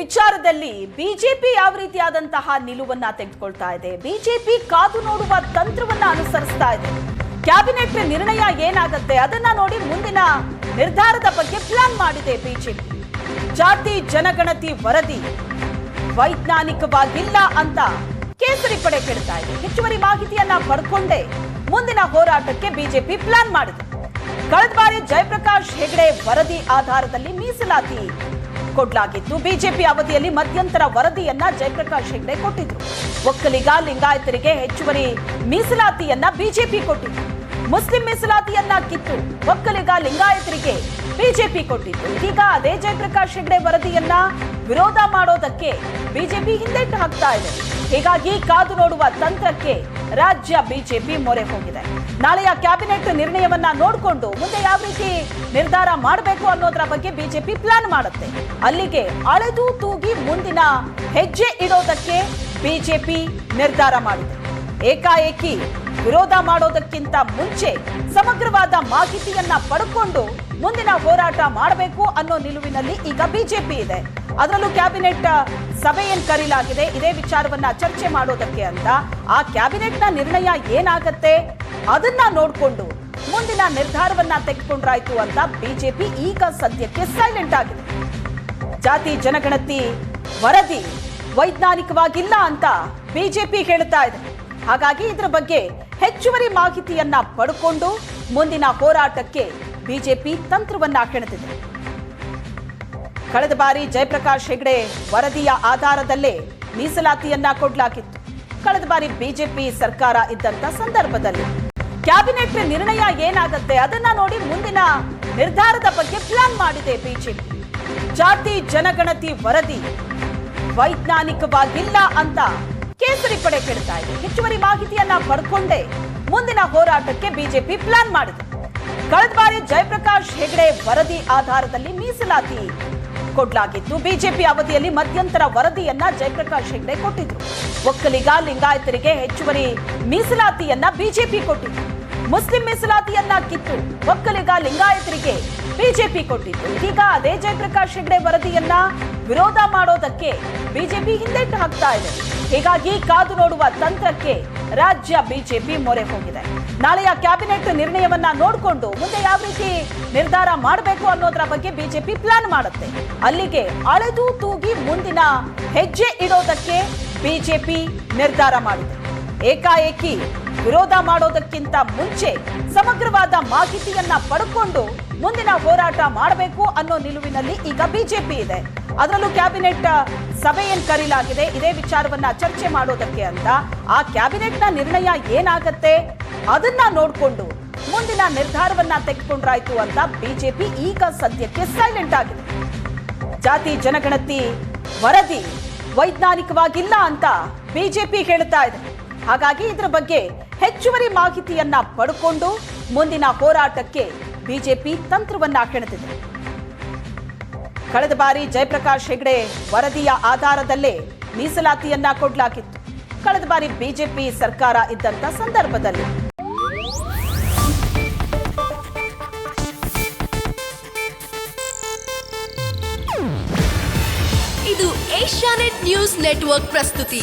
ವಿಚಾರದಲ್ಲಿ ಬಿಜೆಪಿ ಯಾವ ರೀತಿಯಾದಂತಹ ನಿಲುವನ್ನ ತೆಗೆದುಕೊಳ್ತಾ ಇದೆ? ಬಿಜೆಪಿ ಕಾದು ನೋಡುವ ತಂತ್ರವನ್ನ ಅನುಸರಿಸ್ತಾ ಇದೆ. ಕ್ಯಾಬಿನೆಟ್ ನಿರ್ಣಯ ಏನಾಗುತ್ತೆ? ಅದನ್ನ ನೋಡಿ ಮುಂದಿನ ನಿರ್ಧಾರದ ಬಗ್ಗೆ ಪ್ಲಾನ್ ಮಾಡಿದೆ ಬಿಜೆಪಿ. ಜಾತಿ, ಜನಗಣತಿ, ವರದಿ ವೈಜ್ಞಾನಿಕವಾಗಿಲ್ಲ ಅಂತ ಕೇಸರಿ ಪಡೆ ಕೆಡ್ತಾ ಇದೆ. ಹೆಚ್ಚುವರಿ ಮಾಹಿತಿಯನ್ನ ಪಡ್ಕೊಂಡೇ ಮುಂದಿನ ಹೋರಾಟಕ್ಕೆ ಬಿಜೆಪಿ ಪ್ಲಾನ್ ಮಾಡಿದೆ. ಕಳೆದ ಬಾರಿ ಜಯಪ್ರಕಾಶ್ ಹೆಗಡೆ ವರದಿ ಆಧಾರದಲ್ಲಿ ಮೀಸಲಾತಿ ಕೊಡ್ಲಾಗಿತ್ತು ಬಿಜೆಪಿ ಅವಧಿಯಲ್ಲಿ ಮಧ್ಯಂತರ ವರದಿಯನ್ನ ಜಯಪ್ರಕಾಶ್ ಹೆಗ್ಡೆ ಕೊಟ್ಟಿದ್ರು. ಒಕ್ಕಲಿಗ ಲಿಂಗಾಯತರಿಗೆ ಹೆಚ್ಚುವರಿ ಮೀಸಲಾತಿಯನ್ನ ಬಿಜೆಪಿ ಕೊಟ್ಟಿತ್ತು. ಮುಸ್ಲಿಂ ಮೀಸಲಾತಿಯನ್ನ ಕಿತ್ತು. ಒಕ್ಕಲಿಗ ಲಿಂಗಾಯತರಿಗೆ ಬಿಜೆಪಿ ಕೊಟ್ಟಿತ್ತು. ಈಗ ಅದೇ ಜಯಪ್ರಕಾಶ್ ಹೆಗ್ಡೆ ವರದಿಯನ್ನ ವಿರೋಧ ಮಾಡೋದಕ್ಕೆ ಬಿಜೆಪಿ ಹಿಂದೆಟ್ಟು ಹಾಕ್ತಾ ಇದೆ. ಹೀಗಾಗಿ ಕಾದು ನೋಡುವ ತಂತ್ರಕ್ಕೆ ರಾಜ್ಯ ಬಿಜೆಪಿ ಮೊರೆ ಹೋಗಿದೆ. ನಾಳೆಯ ಕ್ಯಾಬಿನೆಟ್ ನಿರ್ಣಯವನ್ನ ನೋಡಿಕೊಂಡು ಮುಂದೆ ಯಾವ ರೀತಿ ನಿರ್ಧಾರ ಮಾಡಬೇಕು ಅನ್ನೋದರ ಬಗ್ಗೆ ಬಿಜೆಪಿ ಪ್ಲಾನ್ ಮಾಡುತ್ತೆ. ಅಲ್ಲಿಗೆ ಅಳೆದು ತೂಗಿ ಮುಂದಿನ ಹೆಜ್ಜೆ ಇಡೋದಕ್ಕೆ ಬಿಜೆಪಿ ನಿರ್ಧಾರ ಮಾಡಿದೆ. ಏಕಾಏಕಿ ವಿರೋಧ ಮಾಡೋದಕ್ಕಿಂತ ಮುಂಚೆ ಸಮಗ್ರವಾದ ಮಾಹಿತಿಯನ್ನ ಪಡ್ಕೊಂಡು ಮುಂದಿನ ಹೋರಾಟ ಮಾಡಬೇಕು ಅನ್ನೋ ನಿಲುವಿನಲ್ಲಿ ಈಗ ಬಿಜೆಪಿ ಇದೆ. ಅದರಲ್ಲೂ ಕ್ಯಾಬಿನೆಟ್ ಸಭೆಯನ್ನ ಕರೀಲಾಗಿದೆ. ಇದೇ ವಿಚಾರವನ್ನ ಚರ್ಚೆ ಮಾಡೋದಕ್ಕೆ ಅಂತ. ಆ ಕ್ಯಾಬಿನೆಟ್ನ ನಿರ್ಣಯ ಏನಾಗತ್ತೆ? ಅದನ್ನ ನೋಡ್ಕೊಂಡು ಮುಂದಿನ ನಿರ್ಧಾರವನ್ನ ತೆಗೆದುಕೊಂಡ್ರಾಯ್ತು ಅಂತ ಬಿಜೆಪಿ ಈಗ ಸದ್ಯಕ್ಕೆ ಸೈಲೆಂಟ್ ಆಗಿದೆ. ಜಾತಿ, ಜನಗಣತಿ, ವರದಿ ವೈಜ್ಞಾನಿಕವಾಗಿಲ್ಲ ಅಂತ ಬಿಜೆಪಿ ಹೇಳ್ತಾ ಇದೆ. ಹಾಗಾಗಿ ಇದರ ಬಗ್ಗೆ ಹೆಚ್ಚುವರಿ ಮಾಹಿತಿಯನ್ನ ಪಡ್ಕೊಂಡು ಮುಂದಿನ ಹೋರಾಟಕ್ಕೆ ಬಿಜೆಪಿ ತಂತ್ರವನ್ನ ಹೆಣೆದಿದೆ ಕಳೆದ ಬಾರಿ ಜಯಪ್ರಕಾಶ್ ಹೆಗ್ಡೆ ವರದಿಯ ಆಧಾರದಲ್ಲೇ ಮೀಸಲಾತಿಯನ್ನ ಕೊಡ್ಲಾಗಿತ್ತು. ಕಳೆದ ಬಾರಿ ಬಿಜೆಪಿ ಸರ್ಕಾರ ಇದ್ದಂತ ಸಂದರ್ಭದಲ್ಲಿ. ಕ್ಯಾಬಿನೆಟ್ ನಿರ್ಣಯ ಏನಾಗುತ್ತೆ ಅದನ್ನ ನೋಡಿ ಮುಂದಿನ ನಿರ್ಧಾರದ ಬಗ್ಗೆ ಪ್ಲಾನ್ ಮಾಡಿದೆ ಬಿಜೆಪಿ. ಜಾತಿ ಜನಗಣತಿ ವರದಿ ವೈಜ್ಞಾನಿಕವಾಗಿಲ್ಲ ಅಂತ ಕೇಸರಿ ಪಡೆ ಕೇಳ್ತಾ ಇದೆ. ಹೆಚ್ಚುವರಿ ಮಾಹಿತಿಯನ್ನ ಪಡ್ಕೊಂಡೇ ಮುಂದಿನ ಹೋರಾಟಕ್ಕೆ ಬಿಜೆಪಿ ಪ್ಲಾನ್ ಮಾಡಿದೆ. ಕಳೆದ ಬಾರಿ ಜಯಪ್ರಕಾಶ್ ಹೆಗಡೆ ವರದಿ ಆಧಾರದಲ್ಲಿ ಮೀಸಲಾತಿ ಕೊಡಲಾಗಿತ್ತು. ಬಿಜೆಪಿ ಅವಧಿಯಲ್ಲಿ ಮಧ್ಯಂತರ ವರದಿಯನ್ನ ಜಯಪ್ರಕಾಶ್ ಹೆಗಡೆ ಕೊಟ್ಟಿದ್ರು. ಒಕ್ಕಲಿಗ, ಲಿಂಗಾಯತರಿಗೆ ಹೆಚ್ಚುವರಿ ಮೀಸಲಾತಿಯನ್ನ ಬಿಜೆಪಿ ಕೊಟ್ಟಿತ್ತು. ಮುಸ್ಲಿಂ ಮೀಸಲಾತಿಯನ್ನ ಕಿತ್ತು ಒಕ್ಕಲಿಗ, ಲಿಂಗಾಯತರಿಗೆ ಬಿಜೆಪಿ ಕೊಟ್ಟಿತ್ತು. ಈಗ ಅದೇ ಜಯಪ್ರಕಾಶ್ ಹೆಗಡೆ ವರದಿಯನ್ನ ವಿರೋಧ ಮಾಡೋದಕ್ಕೆ ಬಿಜೆಪಿ ಹಿಂದೆಟ್ಟು ಹಾಕ್ತಾ ಇದೆ. ಹೀಗಾಗಿ ಕಾದು ನೋಡುವ ತಂತ್ರಕ್ಕೆ ರಾಜ್ಯ ಬಿಜೆಪಿ ಮೊರೆ ಹೋಗಿದೆ. ನಾಳೆಯ ಕ್ಯಾಬಿನೆಟ್ ನಿರ್ಣಯವನ್ನ ನೋಡಿಕೊಂಡು ಮುಂದೆ ಯಾವ ರೀತಿ ನಿರ್ಧಾರ ಮಾಡಬೇಕು ಅನ್ನೋದರ ಬಗ್ಗೆ ಬಿಜೆಪಿ ಪ್ಲಾನ್ ಮಾಡುತ್ತೆ. ಅಲ್ಲಿಗೆ ಅಳೆದು ತೂಗಿ ಮುಂದಿನ ಹೆಜ್ಜೆ ಇಡೋದಕ್ಕೆ ಬಿಜೆಪಿ ನಿರ್ಧಾರ ಮಾಡಿದೆ. ಏಕಾಏಕಿ ವಿರೋಧ ಮಾಡೋದಕ್ಕಿಂತ ಮುಂಚೆ ಸಮಗ್ರವಾದ ಮಾಹಿತಿಯನ್ನ ಪಡ್ಕೊಂಡು ಮುಂದಿನ ಹೋರಾಟ ಮಾಡಬೇಕು ಅನ್ನೋ ನಿಲುವಿನಲ್ಲಿ ಈಗ ಬಿಜೆಪಿ ಇದೆ. ಅದರಲ್ಲೂ ಕ್ಯಾಬಿನೆಟ್ ಸಭೆಯನ್ನ ಕರೀಲಾಗಿದೆ, ಇದೇ ವಿಚಾರವನ್ನ ಚರ್ಚೆ ಮಾಡೋದಕ್ಕೆ ಅಂತ. ಆ ಕ್ಯಾಬಿನೆಟ್ನ ನಿರ್ಣಯ ಏನಾಗತ್ತೆ, ಅದನ್ನ ನೋಡಿಕೊಂಡು ಮುಂದಿನ ನಿರ್ಧಾರವನ್ನ ತೆಗೆದುಕೊಂಡ್ರಾಯ್ತು ಅಂತ ಬಿಜೆಪಿ ಈಗ ಸದ್ಯಕ್ಕೆ ಸೈಲೆಂಟ್ ಆಗಿದೆ. ಜಾತಿ ಜನಗಣತಿ ವರದಿ ವೈಜ್ಞಾನಿಕವಾಗಿಲ್ಲ ಅಂತ ಬಿಜೆಪಿ ಹೇಳ್ತಾ ಇದೆ. ಹಾಗಾಗಿ ಇದರ ಬಗ್ಗೆ ಹೆಚ್ಚುವರಿ ಮಾಹಿತಿಯನ್ನ ಪಡ್ಕೊಂಡು ಮುಂದಿನ ಹೋರಾಟಕ್ಕೆ ಬಿಜೆಪಿ ತಂತ್ರವನ್ನ ಕೆಣತಿದೆ ಕಳೆದ ಬಾರಿ ಜಯಪ್ರಕಾಶ್ ಹೆಗ್ಡೆ ವರದಿಯ ಆಧಾರದಲ್ಲೇ ಮೀಸಲಾತಿಯನ್ನ ಕೊಡ್ಲಾಗಿತ್ತು. ಕಳೆದ ಬಾರಿ ಬಿಜೆಪಿ ಸರ್ಕಾರ ಇದ್ದಂತ ಸಂದರ್ಭದಲ್ಲಿ. ಇದು ಏಷ್ಯಾನೆಟ್ ನ್ಯೂಸ್ ನೆಟ್ವರ್ಕ್ ಪ್ರಸ್ತುತಿ.